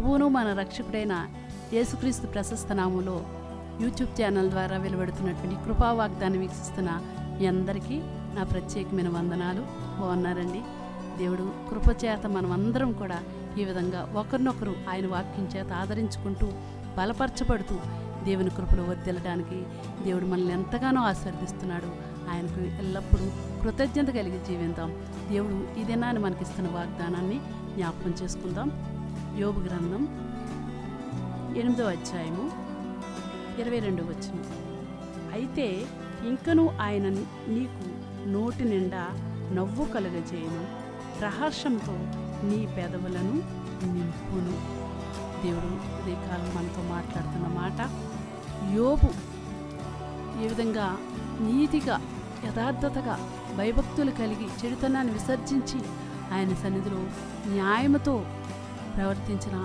ప్రభువును మన రక్షకుడైన యేసుక్రీస్తు ప్రశస్త నామంలో యూట్యూబ్ ఛానల్ ద్వారా వెలువడుతున్నటువంటి కృపా వాగ్దాన్ని వీక్షిస్తున్న మీ అందరికీ నా ప్రత్యేకమైన వందనాలు. బాగున్నారండి? దేవుడు కృపచేత మనం అందరం కూడా ఈ విధంగా ఒకరినొకరు ఆయన వాక్యం చేత ఆదరించుకుంటూ బలపరచబడుతూ దేవుని కృపలో వర్దిల్లడానికి దేవుడు మనల్ని ఎంతగానో ఆశీర్దిస్తున్నాడు ఆయనకు ఎల్లప్పుడూ కృతజ్ఞత కలిగి జీవిద్దాం దేవుడు ఈ దినాన్ని మనకిస్తున్న వాగ్దానాన్ని జ్ఞాపకం చేసుకుందాం. యోబు గ్రంథం ఎనిమిదో అధ్యాయము ఇరవై రెండు వచ్చిన అయితే ఇంకను ఆయన నీకు నోటి నిండా నవ్వు కలుగజేయను. ప్రహర్షంతో నీ పెదవులను నింపును. దేవుడు ఉదయకాలం మనతో మాట్లాడుతున్న మాట యోబు ఈ విధంగా నీతిగా యథార్థతగా భయభక్తులు కలిగి చెడుతనాన్ని విసర్జించి ఆయన సన్నిధిలో న్యాయముతో ప్రవర్తించిన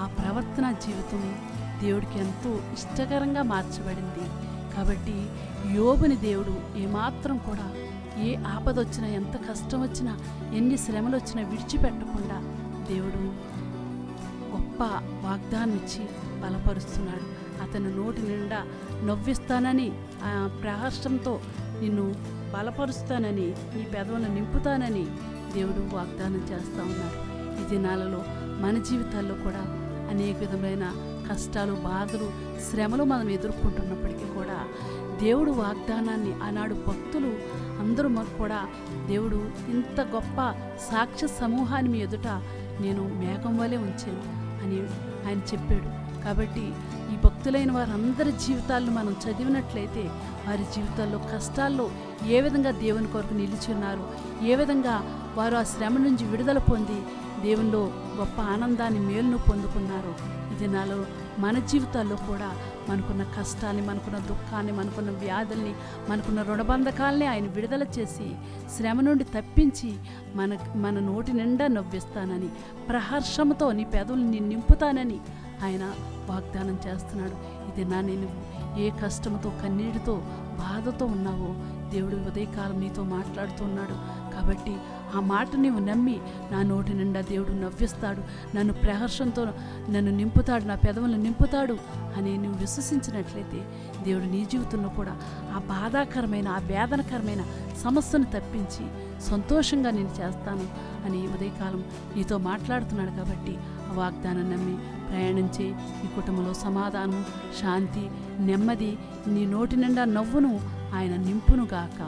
ఆ ప్రవర్తన జీవితం దేవుడికి ఎంతో ఇష్టకరంగా మార్చబడింది. కాబట్టి యోబుని దేవుడు ఏమాత్రం కూడా ఏ ఆపద వచ్చినా ఎంత కష్టం వచ్చినా ఎన్ని శ్రమలు వచ్చినా విడిచిపెట్టకుండా దేవుడు గొప్ప వాగ్దానం ఇచ్చి బలపరుస్తున్నాడు. అతను నోటి నిండా నవ్విస్తానని ఆ ప్రహర్షంతో నిన్ను బలపరుస్తానని నీ పెదవులను నింపుతానని దేవుడు వాగ్దానం చేస్తూ ఉన్నాడు. ఈ దినాలలో మన జీవితాల్లో కూడా అనేక విధమైన కష్టాలు బాధలు శ్రమలు మనం ఎదుర్కొంటున్నప్పటికీ కూడా దేవుడు వాగ్దానాన్ని ఆనాడు భక్తులు అందరూ మాకు కూడా దేవుడు ఇంత గొప్ప సాక్ష్య సమూహాన్ని మీ ఎదుట నేను మేఘం వలె ఉంచాను అని ఆయన చెప్పాడు. కాబట్టి ఈ భక్తులైన వారందరి జీవితాలను మనం చదివినట్లయితే వారి జీవితాల్లో కష్టాల్లో ఏ విధంగా దేవుని కొరకు నిలిచి ఉన్నారు ఏ విధంగా వారు ఆ శ్రమ నుంచి విడుదల పొంది దేవునిలో గొప్ప ఆనందాన్ని మేలును పొందుకున్నారు. ఈ దినాల్లో మన జీవితాల్లో కూడా మనకున్న కష్టాన్ని మనకున్న దుఃఖాన్ని మనకున్న వ్యాధుల్ని మనకున్న రుణబంధకాల్ని ఆయన విడుదల చేసి శ్రమ నుండి తప్పించి మన మన నోటి నిండా నవ్విస్తానని ప్రహర్షంతో నీ పేదల్ని నింపుతానని ఆయన వాగ్దానం చేస్తున్నాడు. ఇది నా నేను ఏ కష్టంతో కన్నీటితో బాధతో ఉన్నావో దేవుడు ఉదయకాలం నీతో మాట్లాడుతున్నాడు కాబట్టి ఆ మాట నీవు నమ్మి నా నోటి నిండా దేవుడు నవ్విస్తాడు. నన్ను ప్రహర్షంతో నన్ను నింపుతాడు నా పెదవులను నింపుతాడు అని నువ్వు విశ్వసించినట్లయితే దేవుడు నీ జీవితంలో కూడా ఆ బాధాకరమైన ఆ వేదనకరమైన సమస్యను తప్పించి సంతోషంగా నేను చేస్తాను అని ఉదయకాలం నీతో మాట్లాడుతున్నాడు కాబట్టి ఆ వాగ్దానం నమ్మి ప్రయాణించి ఈ కుటుంబంలో సమాధానం శాంతి నెమ్మది నీ నోటి నిండా నవ్వును ఆయన నింపునుగాక.